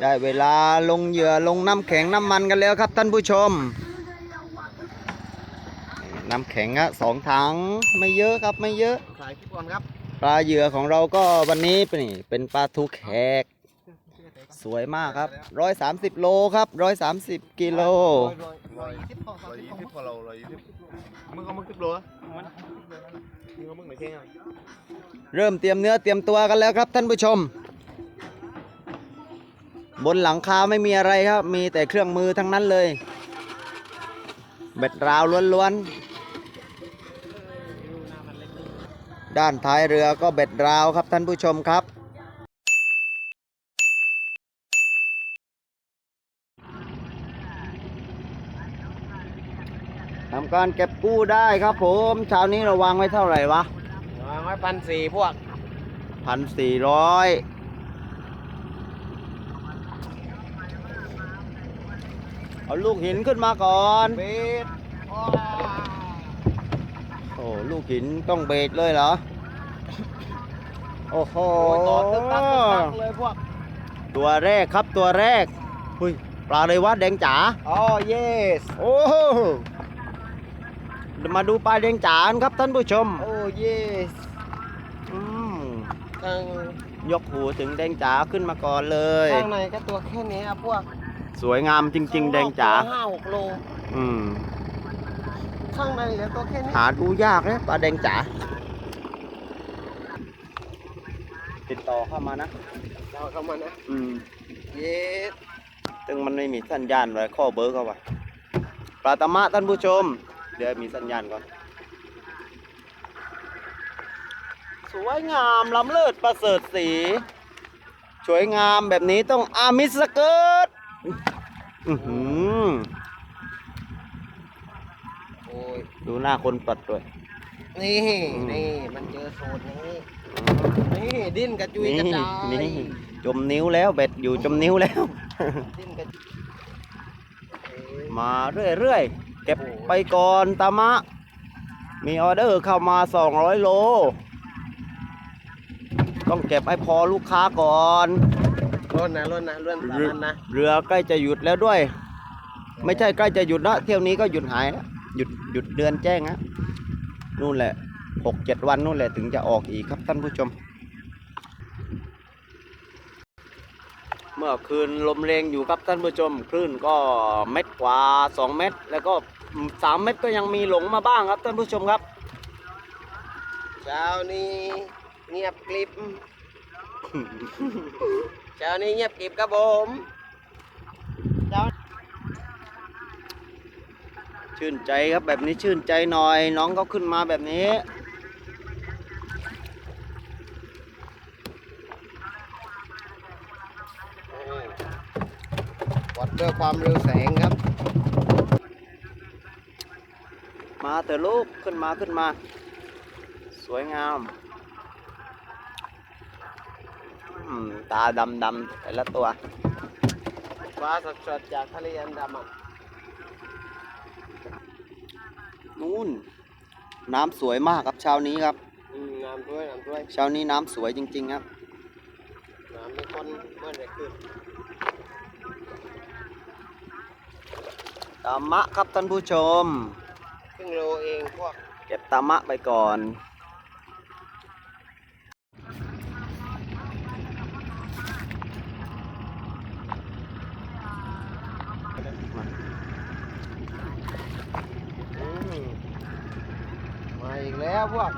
ได้เวลาลงเหยื่อลงน้ำแข็งน้ำมันกันแล้วครับท่านผู้ชม น้ำแข็งอะสองถังไม่เยอะครับไม่เยอะถ่ายคลิปก่อนครับปลาเหยื่อของเราก็วันนี้เป็นนี่เป็นปลาทูแขก สวยมากครับร้อยสามสิบโลครับร้อยสามสิบกิโลร้อยยี่สิบพอร้อยยี่สิบพอเราร้อยยี่สิบมึงเอามึงสิบโลอะมึงเอามึงไหนเท่งอะเริ่มเตรียมเนื้อเตรียมตัวกันแล้วครับท่านผู้ชม บนหลังคาไม่มีอะไรครับ มีแต่เครื่องมือทั้งนั้นเลย เบ็ดราวล้วนๆ ด้านท้ายเรือก็เบ็ดราวครับท่านผู้ชมครับ ทำการเก็บกู้ได้ครับผมเช้านี้เราวางไว้เท่าไหร่วะวางไว้พันสี่พวกพันสี่ร้อย เอาลูกหินขึ้นมาก่อนเบสโอ้ลูกหินต้องเบรกเลยเหรอ โอ้โหโอ้ยต่อตึกตักตึกตักเลยพวก ตัวแรกครับตัวแรกหุยปลาเลยวะแดงจ๋าอ๋อ yes โอ้โหมาดูปลาแดงจ๋ากันครับท่านผู้ชม โอ้ yes อืมข้างยกหูถึงแดงจ๋าขึ้นมาก่อนเลยข้างในก็ตัวแค่นี้อะพวก สวยงามจริง ๆ แดงจ๋าห้าหกโลอืม ข้างในเหลือตัวแค่นี้หาดูยากนะปลาแดงจ๋าติดต่อเข้ามานะ เราเข้ามานะอืม yes ซึ่งมันไม่มีสัญญาณอะไรข้อเบอร์เข้าไปปลาตะมะท่านผู้ชม เดี๋ยวมีสัญญาณก่อน สวยงามล้ำเลิศประเสริฐสี สวยงามแบบนี้ต้องอามิสเกิร์ต อื้อหือโอ้ยดูหน้าคนปัดด้วย นี่อืมนี่มันเจอโซนอย่างนี้นี่ดิ้นกระจุยนี่กระจายนี่จมนิ้วแล้วเบ็ดอยู่จมนิ้วแล้ว ดิ้นกระจุยเอ้ยมาเรื่อยๆ เก็บไปก่อนตามะ มีออเดอร์เข้ามา 200 โล ต้องเก็บให้พอลูกค้าก่อน ล้นนะล้นนะล้นสามอันนะเรือใกล้จะหยุดแล้วด้วย ไม่ใช่ใกล้จะหยุดนะเที่ยวนี้ก็หยุดหายแล้วหยุดหยุดเดือนแจ้งนะนู่นแหละหกเจ็ดวันนู่นแหละถึงจะออกอีกครับท่านผู้ชม เมื่อคืนลมแรงอยู่ครับท่านผู้ชม คลื่นก็เม็ดกว่าสองเม็ดแล้วก็สามเม็ดก็ยังมีหลงมาบ้างครับท่านผู้ชมครับเช้านี้เงียบกริบ เช้านี้เงียบกริบครับผมชื่นใจครับแบบนี้ชื่นใจหน่อย น้องเขาขึ้นมาแบบนี้วัดด้วยความเร็วแสงครับ มาเถอะลูกขึ้นมาขึ้นมา สวยงามอืม ตาดำดำๆแต่ละตัวฟ้าสดๆจากทะเลอันดามันนู่น น้ำสวยมากครับเช้านี้ครับอืมน้ำด้วยน้ำด้วยเช้านี้น้ำสวยจริง ๆ ครับ น้ำไม่ค้นเมื่อไหรขึ้นตามะครับท่านผู้ชมครึ่งโลเองพวก เก็บตามะไปก่อน อืมมา อีกแล้วพวก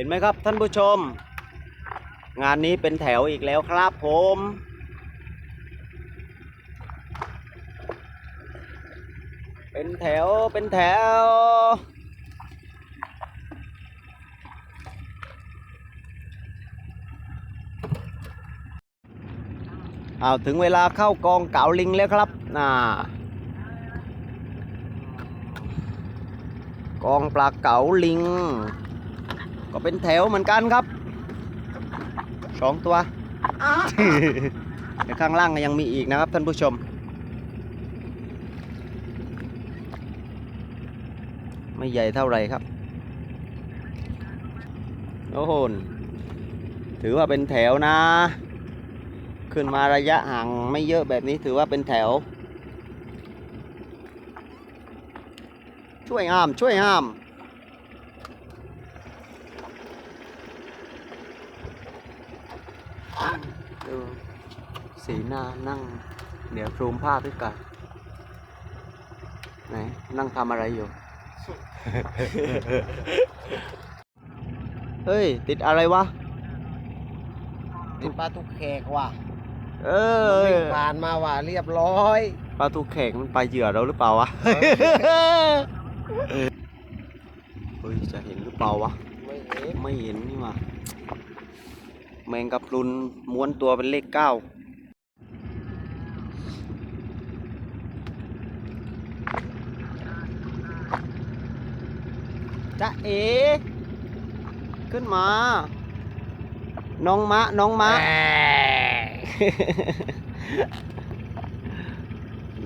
ห็นไหมครับท่านผู้ชม งานนี้เป็นแถวอีกแล้วครับผมเป็นแถว เป็นแถว เอาถึงเวลาเข้ากองเก่าลิงแล้วครับน่ากองปลาเก๋าลิง ก็เป็นแถวเหมือนกันครับสองตัวข้างล่างก็ยังมีอีกนะครับท่านผู้ชม ไม่ใหญ่เท่าไรครับโอ้โหถือว่าเป็นแถวนะ ขึ้นมาระยะห่างไม่เยอะแบบนี้ถือว่าเป็นแถว ช่วยห้ามช่วยห้ามดู สีหน้านั่ง เดี๋ยวซูมภาพด้วยกันไหนนั่งทำอะไรอยู่ เฮ้ย ติดอะไรวะ ติดปลาทุกแขกว่ะเอวิ่องผ่านมาว่ะเรียบร้อยปลาทูแขกมันไปเหยื่อเราหรือเปล่าวะเฮ้ยจะเห็นหรือเปล่าวะ ไม่เห็น ไม่เห็นนี่หว่าแมงกะพรุนม้วนตัวเป็นเลขเก้า จ๊ะ เอ๋ขึ้นมา น้องมะ น้องมะ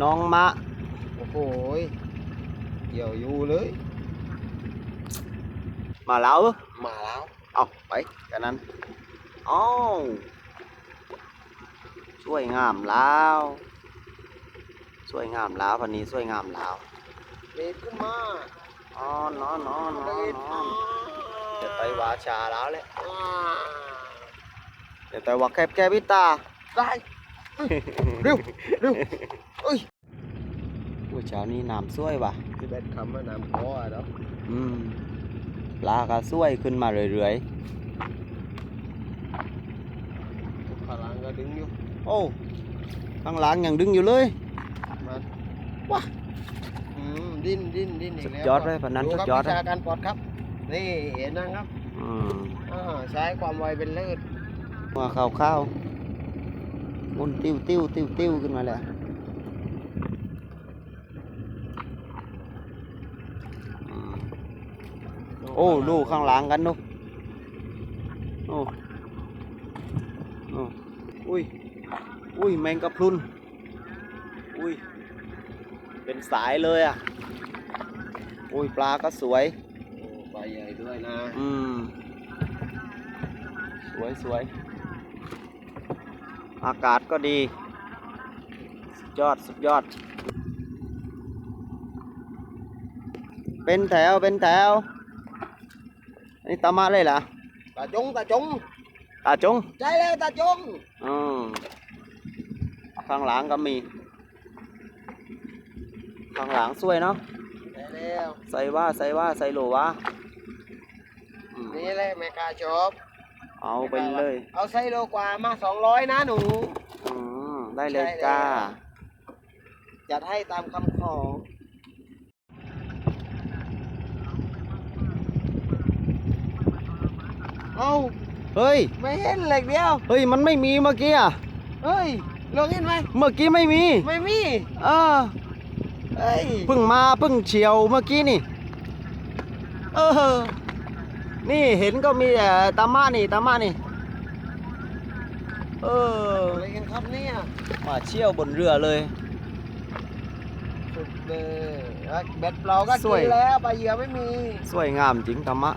น้องมะ โอ้โหยเหี่ยวอยู่เลย มาแล้ว มาแล้วเอาไปกันนั้นอ้าวช่วยงามแล้วช่วยงามแล้วพันนี้ช่วยงามแล้วเด็ดขึ้นมา อ๋อนอนนอนนอเด็นดนอมานเดี๋ยวไปวาชาแล้วแหละอ่าเดี๋ยวไปว่าแคบแคบพิตาได้เร็วเร็วเอ้ยโอ้ยเช้านี้น้ำช่วยว่ะที่เบ็ดคำว่าน้ำคออะเนาะอืมปลาก็ช่วยขึ้นมาเรื่อยข้างหลังก็ดึงอยู่ๆโอ้ข้างหลังยังดึงอยู่เลยมันว้าอืม ดิ้นดิ้นดิ้นอีสุกดแล้วยอดเลยพันนั้นดูสุคดรับยอดวิเลยชาการปลอดครับ นี่เห็นนะครับอืมอ่าใช้ความไวเป็นเลิศมาข้าวข้าวมุนติ้วติ้วติ้วติ้วขึ้นมาเลยอืมโอ้ดูข้างหลังกันดูโอ้โอ้อุ้ยอุ้ยแมงกะพรุนอุ้ยเป็นสายเลยอะ อุ้ยปลาก็สวยโอ้ปลาใหญ่ด้วยนะ อืม สวยสวย อากาศก็ดี สุดยอดสุดยอด เป็นแถวเป็นแถว นี่ตามะเลยเหรอ ตาจงตาจงตาจงใจแล้วตาจง อืม ข้างหลังก็มี ข้างหลังสวยเนาะ ใจแล้วใส่ว่าใส่ว่าใส่โหลวะอืมนี่แหละแม่กาชอบเอาไปเลยเอาไซโลกว่ามาสองร้อยนะหนู อืมได้เลยใช่แล้วจ้า จัดให้ตามคำขอ เอาเฮ้ย ไม่เห็นเหล็กเดียว เฮ้ย มันไม่มีเมื่อกี้อะ เฮ้ย ลองเห็นไหม เมื่อกี้ไม่มี ไม่มี เออ เฮ้ยเพิ่งมาเพิ่งเฉียวเมื่อกี้นี่ เออ นี่เห็นก็มีแต่ตามานี่ตามานี่ เออ อะไรกันครับเนี่ยมาเชี่ยวบนเรือเลย สุดเลยเบ็ดเราก็สวย กินแล้วปลาเหยื่อไม่มี สวยงามจริงตามะ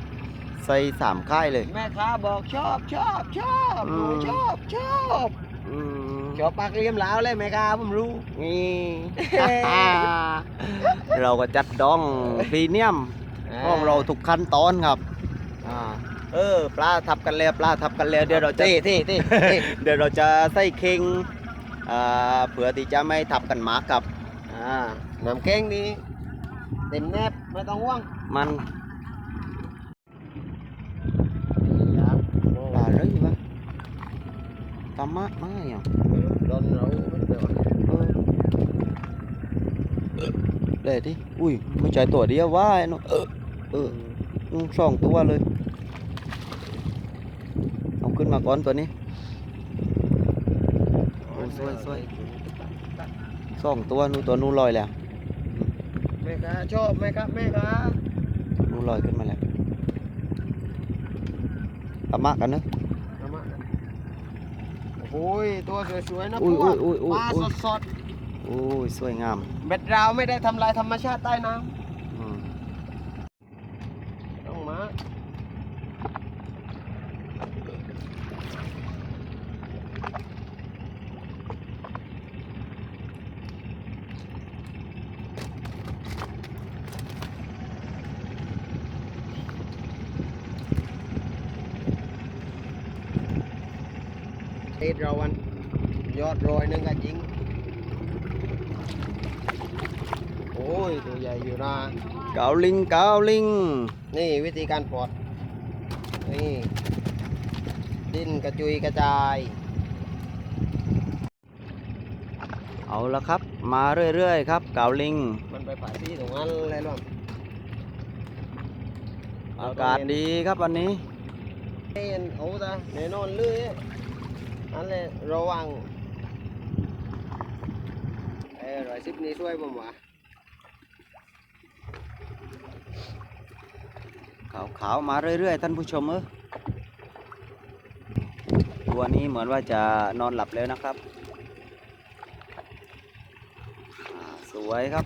ใส่สามค่ายเลย แม่ค้าบอกชอบชอบชอบหนูอืม ชอบชอบอืม ชอบปลากเลียมหลาวเลยแม่ค้าผมรู้นี่ เราก็จัดดองพรีเมียมห้องเราทุกขั้นตอนครับอ่าเออปลาทับกันแล้วปลาทับกันแล้วเดี๋ยวเราจะเท่เท่เท่เท่เดี๋ยวเราจะใส่เค็งอ่าเผื่อที่จะไม่ทับกันหมากกับอ่าน้ำแข็งนี้เต็มแนบไม่ต้องห่วงมัน ครับ ปลาเลยปะ ตามะไม่อะโดนเราเดี๋ยวเออเดี๋ยวดิ อุ้ยไม่ใช่ตัวเดียวว่าไอ้น้องเออเอออืมสองตัวเลย เอาขึ้นมาก่อนตัวนี้สวยสวยสองตัวนู่นตัวนู้นลอยแล้วแม่ค้าชอบไหมครับแม่ค้านู่นลอยขึ้นมาแล้วตะมะกันเนอะเอามา โอ้ยตัวสวยๆนะอุ้ยพวกอุ้ยอุ้ยปลาอุ้ย สดโอ้ยสวยงาม ๆเบ็ดราวไม่ได้ทำลายธรรมชาติใต้น้อืมำต้องมาเอ็ดเราวัน ยอดรอยหนึงก็จริง โอ้ย ตัวใหญ่ อยู่นะเกาลิงเกาลิง นี่วิธีการปลดนี่ ดิ้นกระจุยกระจาย เอาละครับ มาเรื่อยๆครับ เกาลิง มันไปผ่าที่ตรงนั้นเลยล่ะอากาศดีครับวันนี้เอ็นเอาซะแน่นอนเลยอันเลยระวังเอ้ยรอยซิปนี้ช่วยผมวะ ขาวๆมาเรื่อยๆ ท่านผู้ชมเออตัวนี้เหมือนว่าจะนอนหลับแล้วนะครับอ่าสวยครับ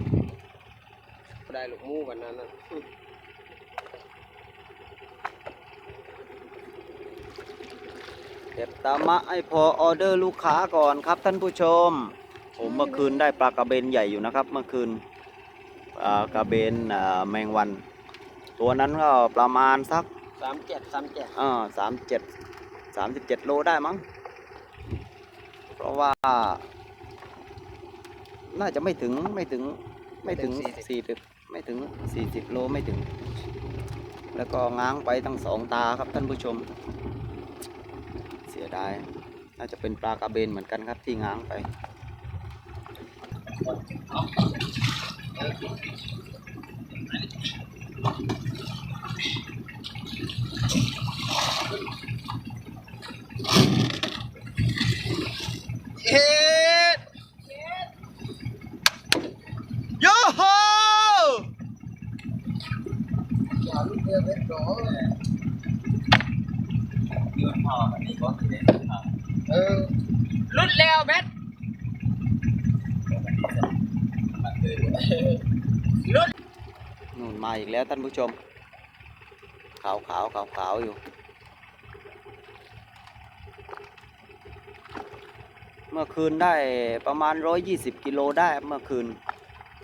ได้ลูกหมูกันนั้นนะเก็บตามะให้พอออเดอร์ลูกค้าก่อนครับท่านผู้ชม ผมเมื่อคืนได้ปลากระเบนใหญ่อยู่นะครับ เมื่อคืนปลากระเบนอ่าแมงวัน ตัวนั้นก็ประมาณสักสามเจ็ดสามเจ็ดอ่าสามเจ็ดสามสิบเจ็ดโลได้มั้ง เพราะว่า น่าจะไม่ถึงไม่ถึงไม่ถึงสี่สิบไม่ถึงสี่สิบโลไม่ถึง แล้วก็ง้างไปทั้งสองตาครับท่านผู้ชม เสียดายน่าจะเป็นปลากระเบนเหมือนกันครับที่ง้างไป เฮ็ดโยโฮอย่าลูกเรือเบ็ดหรอเออลุดแล้วเบ็ด นู่นมาอีกแล้วท่านผู้ชม ขาวขาวขาวขาวๆอยู่ เมื่อคืนได้ประมาณ 120 กิโลได้เมื่อคืน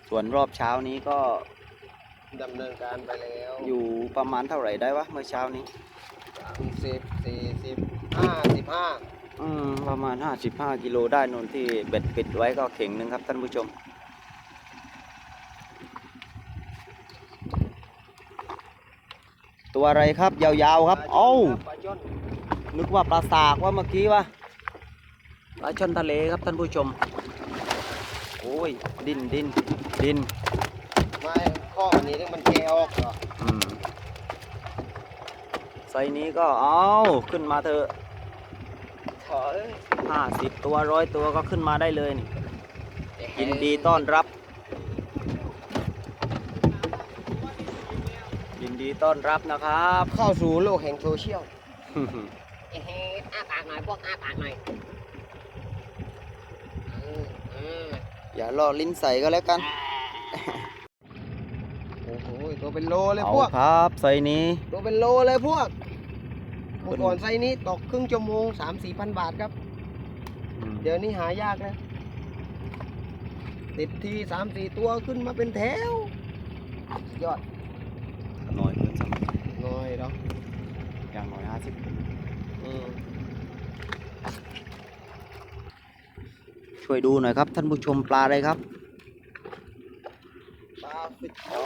ส่วนรอบเช้านี้ก็ดำเนินการไปแล้ว อยู่ประมาณเท่าไหร่ได้วะเมื่อเช้านี้สามสิบสี่สิบห้าสิบห้าอืมประมาณ 55 กิโลได้นนที่เบ็ดปิดไว้ก็เข่งหนึงครับท่านผู้ชม ตัวอะไรครับ ยาวๆครับ เอ้าปลาจนนึกว่าปลาสากว่าเมื่อกี้วะปลาช่อนทะเลครับท่านผู้ชม โอ้ย ดินดินดินไม่ข้ออันนี้มันแกออกเหรออืมไซส์นี้ก็เอาขึ้นมาเถอะขอเอ้ยห้าสิบตัวร้อยตัวก็ขึ้นมาได้เลยนี่ยินดีต้อนรับ ยินดีต้อนรับนะครับ เข้าสู่โลกแห่งโซเชียลเอ๊ะอ้าปากหน่อยพวกอ้าปากหน่อยอืมอืมอย่าล่อลิ้นใส่ก็แล้วกัน โอ้โหตัวเป็นโลเลยเอาพวก ครับไซส์นี้ ตัวเป็นโลเลยพวกเป็เมื่อนก่อนไซส์นี้ตกครึ่งชั่วโมงสามสี่พันบาทครับอืมเดี๋ยวนี้หายากนะติดทีสามสี่ตัวขึ้นมาเป็นแถว ยอด น้อยเกินสักน้อยเนาะอย่างน้อยห้าสิบอืมช่วยดูหน่อยครับ ท่านผู้ชมปลาอะไรครับปลาฟิตอ๋อ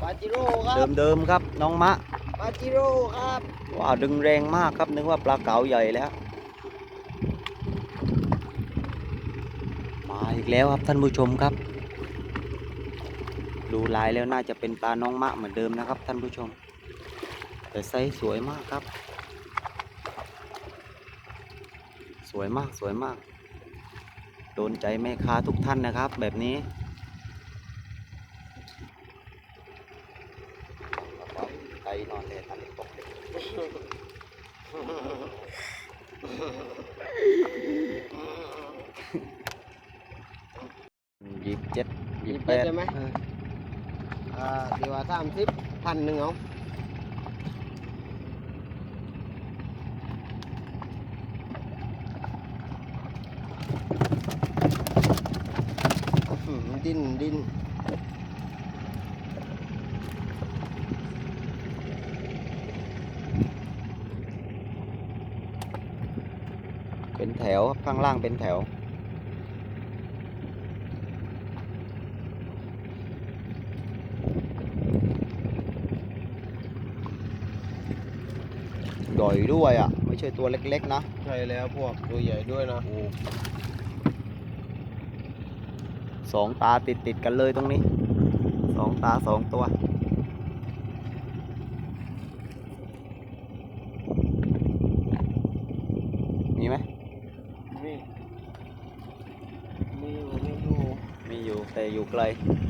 ปลาจิโร่ครับเดิมๆครับน้องมะปลาจิโร่ครับว้าวดึงแรงมากครับนึกว่าปลาเก๋าใหญ่แล้วมาอีกแล้วครับท่านผู้ชมครับ ดูลายแล้วน่าจะเป็นปลาน้องมะเหมือนเดิมนะครับ ท่านผู้ชม แต่ไซส์สวยมากครับ สวยมากสวยมาก โดนใจแม่ค้าทุกท่านนะครับ แบบนี้ ไก่นอนเลยทันตกยี่สิบเจ็ดยี่สิบแปด ใช่ไหม เออ อ่าที่ว่ามสิบพันหนึ่งเอาอืมดินดินเป็นแถวข้างล่างเป็นแถว ใหญ่ด้วยอะ ไม่ใช่ตัวเล็กๆ นะ ใช่แล้วพวกตัวใหญ่ด้วยนะสองตาติดติดๆกันเลยตรงนี้สองตาสองตัว มีไหมมีมีอยู่มีอยู่มีอยู่แต่อยู่ไกล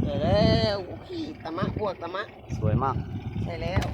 ใช่แล้วขี้ตะมะพวกตะมะ สวยมาก ใช่แล้ว